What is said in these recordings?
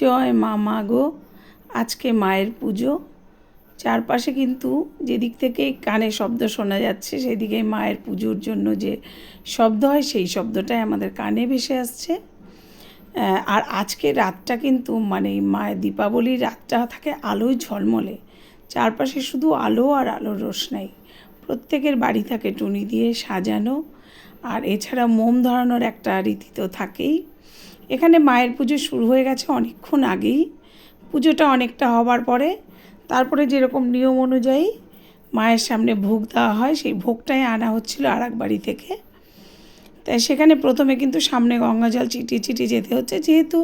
জয় মা মা গো। আজকে মায়ের পুজো। চারপাশে কিন্তু যেদিক থেকে কানে শব্দ শোনা যাচ্ছে, সেদিকে মায়ের পুজোর জন্য যে শব্দ হয়, সেই শব্দটাই আমাদের কানে ভেসে আসছে। আর আজকে রাতটা কিন্তু মানে মায়ের দীপাবলির রাতটা থাকে আলোয় ঝলমলে। চারপাশে শুধু আলো আর আলোর রোশনাই প্রত্যেকের বাড়ি থাকে টুনি দিয়ে সাজানো। আর এছাড়া মোম ধরানোর একটা রীতি তো থাকেই। এখানে মায়ের পুজো শুরু হয়ে গেছে অনেকক্ষণ আগেই। পুজোটা অনেকটা হবার পরে তারপরে যেরকম নিয়ম অনুযায়ী মায়ের সামনে ভোগ দেওয়া হয়, সেই ভোগটাই আনা হচ্ছিল আর বাড়ি থেকে। তাই সেখানে প্রথমে কিন্তু সামনে গঙ্গা জল ছিটিয়ে ছিটিয়ে যেতে হচ্ছে। যেহেতু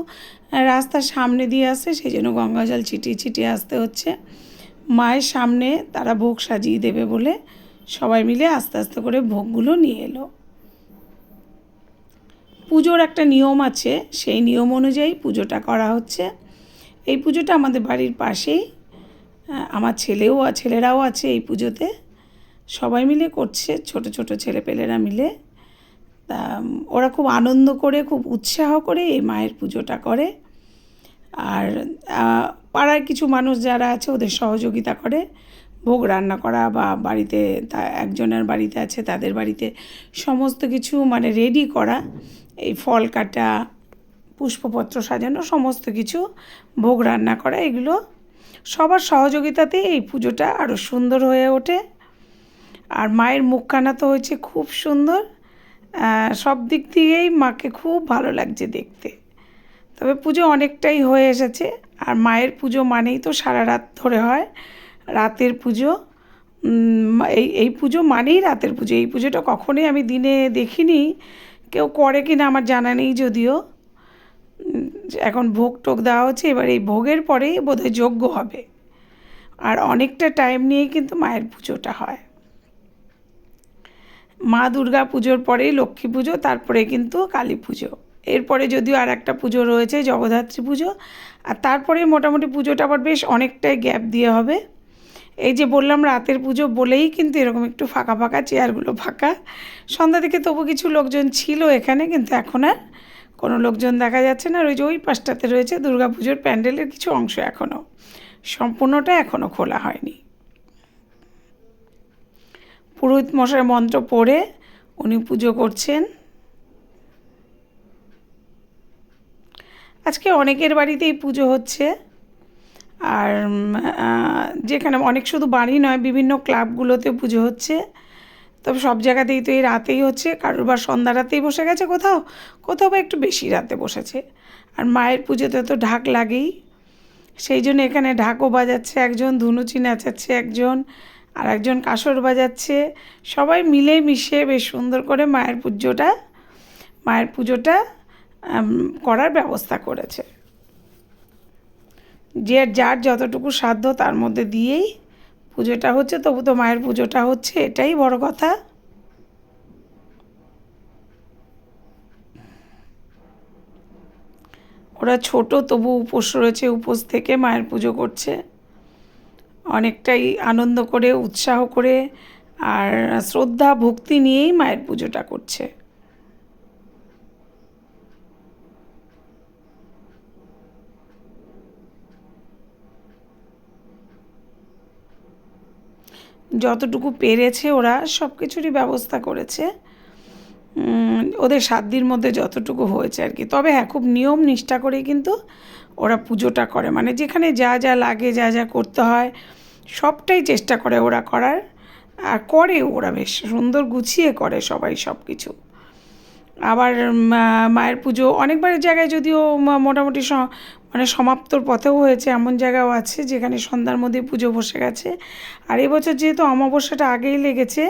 রাস্তার সামনে দিয়ে আসছে, সেই জন্য গঙ্গা জল ছিটিয়ে ছিটিয়ে আসতে হচ্ছে। মায়ের সামনে তারা ভোগ সাজিয়ে দেবে বলে সবাই মিলে আস্তে আস্তে করে ভোগগুলো নিয়ে এলো। পুজোর একটা নিয়ম আছে, সেই নিয়ম অনুযায়ী পুজোটা করা হচ্ছে। এই পুজোটা আমাদের বাড়ির পাশেই আমার ছেলেও ছেলেরাও আছে এই পুজোতে। সবাই মিলে করছে, ছোট ছোট ছেলেপেলেরা মিলে। তা ওরা খুব আনন্দ করে, খুব উৎসাহ করে এই মায়ের পুজোটা করে। আর পাড়ার কিছু মানুষ যারা আছে, ওদের সহযোগিতা করে। ভোগ রান্না করা বা বাড়িতে তা একজনের বাড়িতে আছে, তাদের বাড়িতে সমস্ত কিছু মানে রেডি করা, এই ফল কাটা, পুষ্পপত্র সাজানো, সমস্ত কিছু ভোগ রান্না করা, এগুলো সবার সহযোগিতাতেই এই পুজোটা আরও সুন্দর হয়ে ওঠে। আর মায়ের মুখখানা তো হয়েছে খুব সুন্দর সব দিক দিয়েই মাকে খুব ভালো লাগছে দেখতে। তবে পুজো অনেকটাই হয়ে এসেছে, আর মায়ের পুজো মানেই তো সারা রাত ধরে হয়। রাতের পুজো এই এই পুজো মানেই রাতের পুজো। এই পুজোটা কখনোই আমি দিনে দেখিনি। কেউ করে কি না আমার জানা নেই যদিও। এখন ভোগ টোক দেওয়া হচ্ছে, এবার এই ভোগের পরেই বোধহয় যজ্ঞ হবে। আর অনেকটা টাইম নিয়েই কিন্তু মায়ের পুজোটা হয়। মা দুর্গা পুজোর পরেই লক্ষ্মী পুজো, তারপরে কিন্তু কালী পুজো। এরপরে যদিও আর একটা পুজো রয়েছে, জগদ্ধাত্রী পুজো, আর তারপরে মোটামুটি পুজোটা আবার বেশ অনেকটাই গ্যাপ দিয়ে হবে। এই যে বললাম রাতের পুজো বলেই কিন্তু এরকম একটু ফাঁকা ফাঁকা, চেয়ারগুলো ফাঁকা। সন্ধ্যা থেকে তবু কিছু লোকজন ছিল এখানে, কিন্তু এখন আর কোনো লোকজন দেখা যাচ্ছে না। ওই যে ওই পাশটাতে রয়েছে দুর্গা পুজোর প্যান্ডেলের কিছু অংশ এখনও সম্পূর্ণটা এখনও খোলা হয়নি। পুরোহিত মশাই মন্ত্র পড়ে, উনি পুজো করছেন। আজকে অনেকের বাড়িতেই পুজো হচ্ছে। আর যেখানে অনেক শুধু বাড়ি নয়, বিভিন্ন ক্লাবগুলোতে পুজো হচ্ছে। তবে সব জায়গাতেই তো এই রাতেই হচ্ছে। কারোর বা সন্ধ্যা রাতেই বসে গেছে কোথাও কোথাও বা একটু বেশি রাতে বসেছে। আর মায়ের পুজোতে তো ঢাক লাগেই। সেই জন্য এখানে ঢাকও বাজাচ্ছে, একজন ধুনুচি নাচাচ্ছে একজন, আর একজন কাসর বাজাচ্ছে। সবাই মিলে মিশে বেশ সুন্দর করে মায়ের পুজোটা মায়ের পুজোটা করার ব্যবস্থা করেছে। যে যার যতটুকু সাধ্য তার মধ্যে দিয়েই পুজোটা হচ্ছে, তবু তো মায়ের পুজোটা হচ্ছে, এটাই বড় কথা। ওরা ছোট, তবু উপোস রয়েছে, উপোস থেকে মায়ের পুজো করছে। অনেকটাই আনন্দ করে, উৎসাহ করে আর শ্রদ্ধা, ভক্তি নিয়েই মায়ের পুজোটা করছে। যতটুকু পেরেছে ওরা সব কিছুরই ব্যবস্থা করেছে। ওদের সাধ্যের মধ্যে যতটুকু হয়েছে আর কি। তবে হ্যাঁ খুব নিয়ম নিষ্ঠা করে কিন্তু ওরা পুজোটা করে। মানে যেখানে যা যা লাগে, যা যা করতে হয়, সবটাই চেষ্টা করে ওরা করার। আর করে ওরা বেশ। সুন্দর গুছিয়ে করে সবাই সব কিছু আবার মায়ের পুজো অনেকবার জায়গায় যদিও মোটামুটি মানে সমাপ্তর পথেও হয়েছে, এমন জায়গাও আছে যেখানে সন্ধ্যার মধ্যে পুজো বসে গেছে। আর এবছর যেহেতু অমাবস্যাটা আগেই লেগেছে,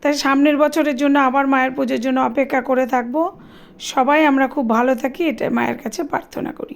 তাই সামনের বছরের জন্য আবার মায়ের পুজোর জন্য অপেক্ষা করে থাকব। সবাই আমরা খুব ভালো থাকি এটা মায়ের কাছে প্রার্থনা করি।